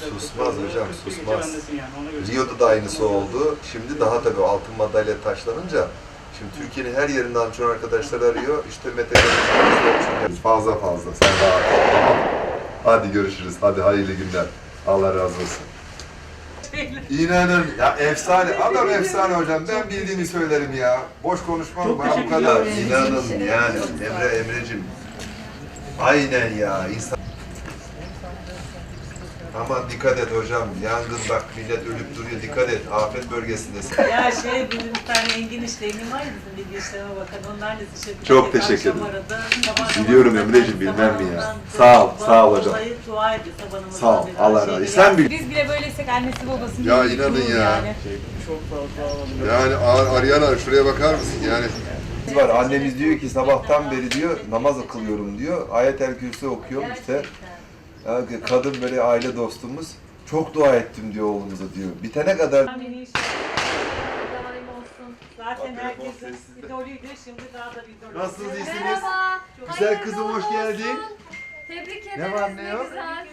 Susmaz hocam, susmaz. Rio'da da aynısı oldu. Şimdi daha tabii altın madalya taşlanınca Şimdi Türkiye'nin her yerinden antrenör arkadaşlar arıyor. İşte Mete Karagöz'ün fazla fazla. Sen. Tamam. Hadi görüşürüz. Hadi hayırlı günler. Allah razı olsun. İnanın ya efsane. Adam efsane hocam. Ben bildiğimi söylerim ya. Boş konuşmam. Bana bu kadar. İnanın yani Emre Emre'cim. Aynen ya. İnsan... Aman dikkat et hocam. Yangın bak millet ölüp duruyor. Dikkat et. Afet bölgesindesin. Ya şey bizim bir tane Engin işleyini var ya bizim bilgi işleme bakan onlar da dışarı Çok teşekkür ederim. Biliyorum Emre'ciğim, bilmem mi ya? Sağ ol, sağ ol hocam. Dua ediyor Sağ ol. Allah Şey razı olsun. Sen bil. Biz bile böyleysek annesi babası Ya inanın ya. Yani. Yani Ar- Ariana şuraya bakar mısın yani? Var annemiz diyor ki sabahtan beri diyor namaz kılıyorum diyor. Ayet el Kürsi okuyorum işte. Ya kadın böyle aile dostumuz. Çok dua ettim diyor oğlumuza diyor. Bitene kadar Amin inşallah. Zaten herkesin idolüydü şimdi daha da bir idol. Nasılsınız iyisiniz? Merhaba. Güzel Hayırlı kızım hoş olsun. geldin. Tebrik Ne ederiz. var, ne yok? güzel.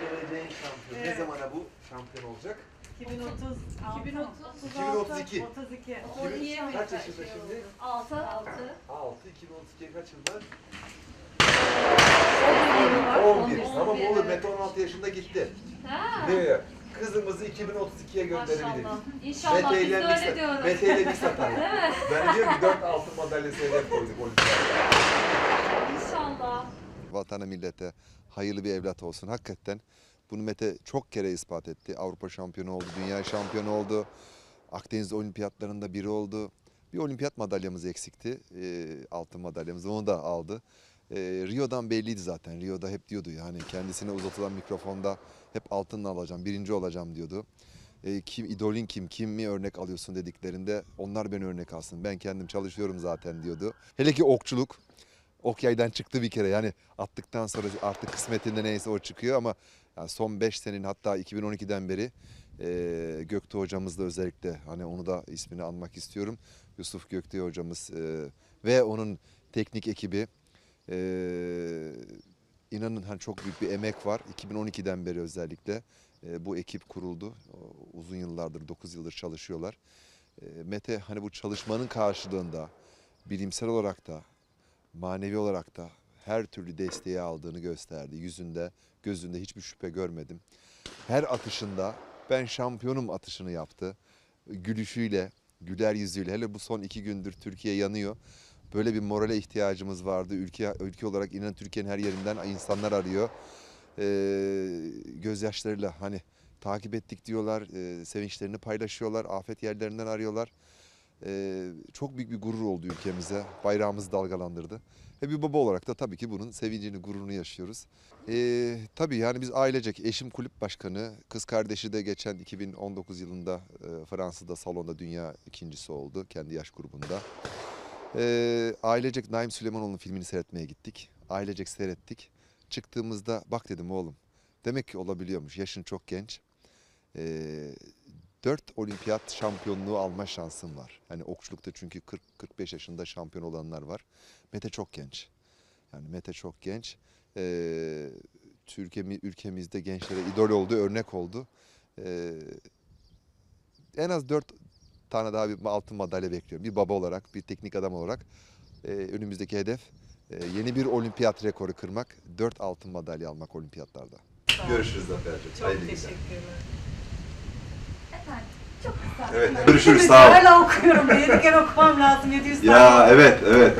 geleceğin şampiyonu. Ne zamana bu şampiyon olacak? 2030. 2030. 2032. 32. Kaç yaşında şimdi? 6. 6. 6, 2032'ye kaç yıl var? 11. Tamam olur. Mete 16 yaşında gitti. Ha. Diyor kızımızı 2032'ye gönderebiliriz. Maşallah. İnşallah biz de öyle diyoruz. Mete ile bir satarlar. ben diyorum ki 4 altın madalyası hedef koyduk olimpiyatlara. İnşallah. Vatana millete hayırlı bir evlat olsun. Hakikaten bunu Mete çok kere ispat etti. Avrupa şampiyonu oldu, dünya şampiyonu oldu. Akdeniz olimpiyatlarında biri oldu. Bir olimpiyat madalyamız eksikti. Ee, altın madalyamız onu da aldı. Ee, Rio'dan belliydi zaten. Rio'da hep diyordu yani kendisine uzatılan mikrofonda hep altınla alacağım, birinci olacağım diyordu. Ee, kim idolün kim, kim mi örnek alıyorsun dediklerinde onlar beni örnek alsın. Ben kendim çalışıyorum zaten diyordu. Hele ki okçuluk ok yaydan çıktı bir kere. Yani attıktan sonra artık kısmetinde neyse o çıkıyor ama yani son 5 senenin hatta 2012'den beri e, Göktuğ hocamız da özellikle hani onu da ismini anmak istiyorum. Yusuf Göktuğ hocamız e, ve onun teknik ekibi e, inanın hani çok büyük bir emek var. 2012'den beri özellikle e, bu ekip kuruldu. Uzun yıllardır 9 yıldır çalışıyorlar. E, Mete hani bu çalışmanın karşılığında bilimsel olarak da manevi olarak da her türlü desteği aldığını gösterdi. Yüzünde, gözünde hiçbir şüphe görmedim. Her atışında ben şampiyonum atışını yaptı. Gülüşüyle, güler yüzüyle hele bu son iki gündür Türkiye yanıyor. Böyle bir morale ihtiyacımız vardı. Ülke ülke olarak inan Türkiye'nin her yerinden insanlar arıyor. Ee, gözyaşlarıyla hani takip ettik diyorlar. ee, sevinçlerini paylaşıyorlar. Afet yerlerinden arıyorlar. Ee, çok büyük bir gurur oldu ülkemize. Bayrağımızı dalgalandırdı. Ve bir baba olarak da tabii ki bunun sevincini, gururunu yaşıyoruz. Ee, tabii yani biz ailecek, eşim kulüp başkanı, kız kardeşi de geçen 2019 yılında e, Fransa'da salonda dünya ikincisi oldu kendi yaş grubunda. Ee, ailecek Naim Süleymanoğlu'nun filmini seyretmeye gittik. Ailecek seyrettik. Çıktığımızda bak dedim oğlum demek ki olabiliyormuş. Yaşın çok genç. Ee, 4 olimpiyat şampiyonluğu alma şansım var. Hani okçulukta çünkü 40-45 yaşında şampiyon olanlar var. Mete çok genç. Yani Mete çok genç. Ee, Türkiye, ülkemizde gençlere idol oldu, örnek oldu. Ee, en az 4 tane daha bir altın madalya bekliyorum. Bir baba olarak, bir teknik adam olarak ee, önümüzdeki hedef e, yeni bir olimpiyat rekoru kırmak, 4 altın madalya almak olimpiyatlarda. Görüşürüz Zafer'cim. Çok teşekkürler. Efendim. Evet, görüşürüz. Sağ ol. Hala okuyorum. Bir yedi kere okumam lazım. 700 tane. Ya evet evet.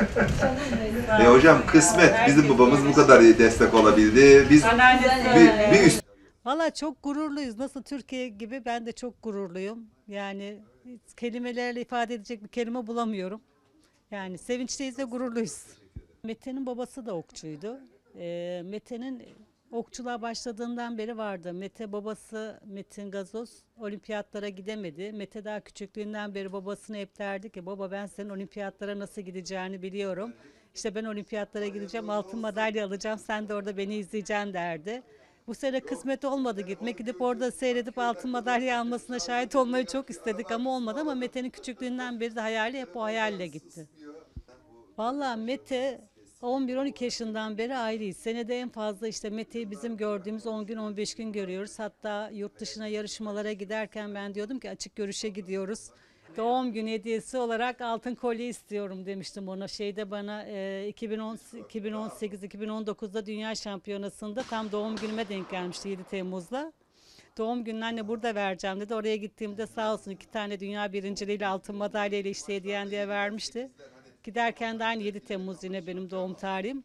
E hocam ya. kısmet bizim babamız bu kadar iyi destek olabildi. Biz bir, bir üst Valla çok gururluyuz. Nasıl Türkiye gibi ben de çok gururluyum. Yani kelimelerle ifade edecek bir kelime bulamıyorum. Yani sevinçliyiz ve gururluyuz. Mete'nin babası da okçuydu. Ee, Mete'nin okçuluğa başladığından beri vardı. Mete babası Metin Gazoz olimpiyatlara gidemedi. Mete daha küçüklüğünden beri babasını hep derdi ki baba ben senin olimpiyatlara nasıl gideceğini biliyorum. İşte ben olimpiyatlara gideceğim altın madalya alacağım sen de orada beni izleyeceksin derdi. Bu sene kısmet olmadı gitmek. Gidip orada seyredip altın madalya almasına şahit olmayı çok istedik ama olmadı ama Mete'nin küçüklüğünden beri de hayali hep o hayalle gitti. Vallahi Mete 11-12 yaşından beri ayrıyız. Senede en fazla işte Mete'yi bizim gördüğümüz 10 gün 15 gün görüyoruz. Hatta yurt dışına yarışmalara giderken ben diyordum ki açık görüşe gidiyoruz. Doğum günü hediyesi olarak altın kolye istiyorum demiştim ona. Şeyde bana e, 2018-2019'da Dünya Şampiyonası'nda tam doğum günüme denk gelmişti 7 Temmuz'da. Doğum gününü anne burada vereceğim dedi. Oraya gittiğimde sağ olsun iki tane dünya birinciliğiyle altın madalya ile işte hediyen diye vermişti. Giderken de aynı 7 Temmuz yine benim doğum tarihim.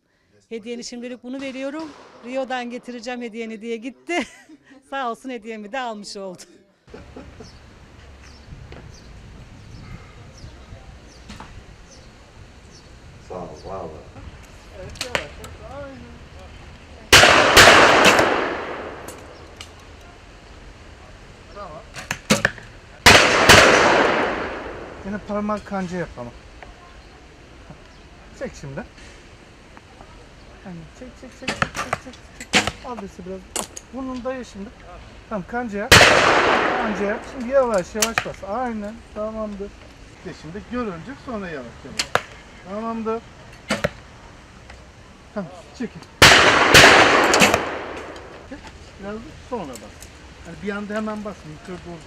Hediyeni şimdilik bunu veriyorum. Rio'dan getireceğim hediyeni diye gitti. sağ olsun hediyemi de almış oldu. Sağ ol, var ol. Yine parmak kanca yapalım. Çek şimdi. Yani çek çek çek çek çek çek. çek. Al desi biraz. Bunun dayı şimdi. Tamam kanca yap. Kanca yap. Şimdi yavaş yavaş bas. Aynen. Tamamdır. De şimdi görünce sonra yavaş yavaş. Tamamdır. Tamam çekin. Çek. Biraz sonra bas. Yani bir anda hemen basma. Yukarı doğru.